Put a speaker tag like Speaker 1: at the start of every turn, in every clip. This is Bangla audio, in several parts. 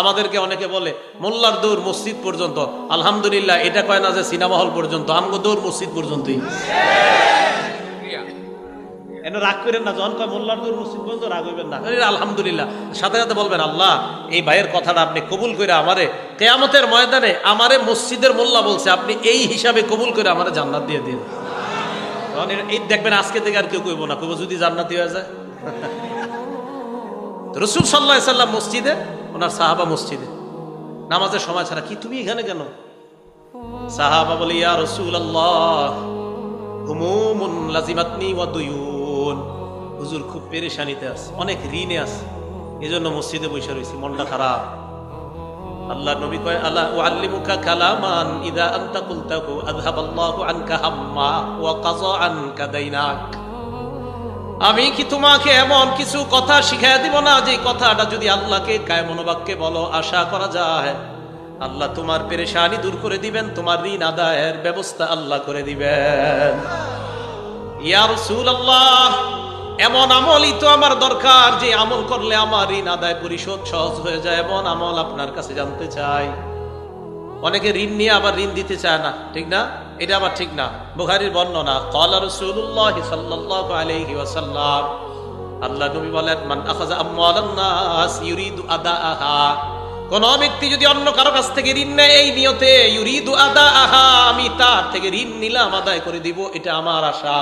Speaker 1: আমাদেরকে অনেকে বলে মোল্লার দৌড় মসজিদ পর্যন্ত। আলহামদুলিল্লাহ এটা কয় না যে সিনেমা হল পর্যন্ত আমগো দৌড় মসজিদ পর্যন্তই। এনে রাগ করেন না যখন কয় মোল্লার মসজিদ পর্যন্ত রাগ হইবেন না। আলহামদুলিল্লাহ সাথে সাথে বলবেন আল্লাহ এই ভাইয়ের কথাটা আপনি কবুল করে আমারে কেয়ামতের ময়দানে আমারে মসজিদের মোল্লা বলছে আপনি এই হিসাবে কবুল করে আমারে জান্নাত দিয়ে দিন। তখন এই দেখবেন আজকে থেকে আর কেউ কইব না কইব যদি জান্নাতি হয়ে যায়। রসুল সাল্লাহ সাল্লাম মসজিদে ওনার সাহাবা মসজিদে। নামাজের সময় ছাড়া কি তুমি এখানে কেন? সাহাবা বলে, ইয়া রসুল আল্লাহ হুমুমুন লাজিমাতনি ওয়া দুয়ুন হুজুর খুব পেরেশানিতে আছে, অনেক ঋণে আছে। এজন্য মসজিদে বসে রয়েছি, মনটা খারাপ। আল্লাহ নবী কয় আল্লাহ উআল্লিমুকা কালামান ইদা আনতা কুলতাহু, আযহাবাল্লাহু আনকা হাম্মা ওয়া কাযা আনকা দাইনাক। আমি কি তোমাকে এমন কিছু কথা শিখাই দিব না? যে কথাটা যদি আল্লাহকে কায় মনোবাক্যে বলো, আশা করা যায়। আল্লাহ তোমার পেরেশানি দূর করে দিবেন, তোমার ঋণ আদায়ের ব্যবস্থা আল্লাহ করে দিবেন। ইয়া রাসূলুল্লাহ, এমন আমলই তো আমার দরকার, যে আমল করলে আমার ঋণ আদায় পরিশোধ সহজ হয়ে যায়, এমন আমল আপনার কাছে জানতে চাই। অনেকে ঋণ নিয়ে আবার ঋণ দিতে চায় না, ঠিক না? এটা আবার ঠিক না। বুখারীর বর্ণনা, ক্বালা রাসূলুল্লাহ সাল্লাল্লাহু আলাইহি ওয়াসাল্লাম আল্লাহ নবী বলেন, মান আখাযা আমওয়ালান নাস ইউরিদু আদাআহা কোন ব্যক্তি যদি অন্য কারও কাছ থেকে ঋণ নেয়, এই নিয়তে ইউরিদু আদাআহা, আমি তার থেকে ঋণ নিলাম, আদায় করে দিব, এটা আমার আশা।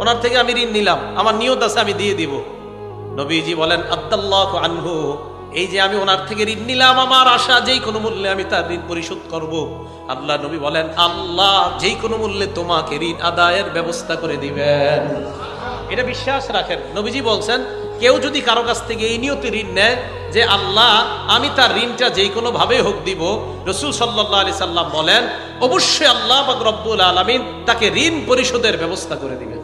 Speaker 1: ওনার থেকে আমি ঋণ নিলাম, আমার নিয়ত আছে, আমি দিয়ে দিব। নবীজি বলেন, আদাল্লাহ আনহু এই যে আমি ওনার থেকে ঋণ নিলাম আমার আশা, যেই কোনো মূল্যে আমি তার ঋণ পরিশোধ করব। আল্লাহ নবী বলেন, আল্লাহ যেই কোনো মূল্যে তোমাকে ঋণ আদায়ের ব্যবস্থা করে দিবেন। এটা বিশ্বাস রাখেন। নবীজি বলছেন, কেউ যদি কারও কাছ থেকে এই নিয়তে ঋণ নেয় যে, আল্লাহ, আমি তার ঋণটা যেই কোনো ভাবে হোক দিব, রসুল সাল্লাহ আলি সাল্লাম বলেন, অবশ্যই আল্লাহ বা রব্বুল আলমিন তাকে ঋণ পরিশোধের ব্যবস্থা করে দিবেন।